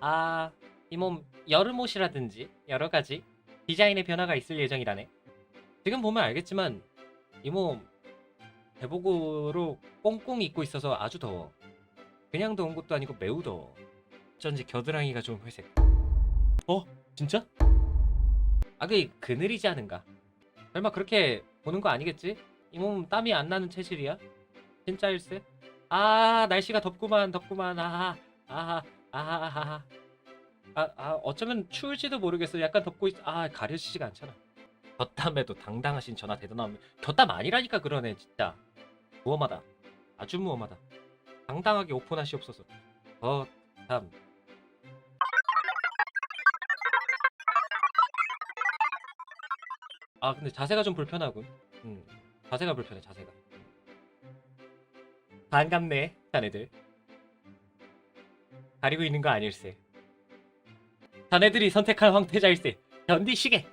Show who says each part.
Speaker 1: 아, 이 몸 여름 옷이라든지 여러 가지 디자인의 변화가 있을 예정이라네. 지금 보면 알겠지만 이 몸 대복으로 꽁꽁 입고 있어서 아주 더워. 그냥 더운 것도 아니고 매우 더워. 어쩐지 겨드랑이가 좀 회색. 어? 진짜? 아, 그게 그늘이지 않은가? 설마 그렇게 보는 거 아니겠지? 이 몸 땀이 안 나는 체질이야? 진짜일세? 아, 날씨가 덥구만, 덥구만. 아하, 아하, 아하, 아하. 아, 아, 어쩌면 추울지도 모르겠어. 약간 덥고 있... 아, 가려지지가 않잖아. 곁담에도 당당하신 전화 대단하면 곁담 아니라니까 그러네, 진짜. 무엄하다. 아주 무엄하다. 당당하게 오픈하시옵소서. 곁담. 아, 근데 자세가 좀 불편하군. 음, 자세가 불편해, 자세가. 반갑네, 자네들. 가리고 있는 거 아닐세. 자네들이 선택한 황태자일세. 견디시게.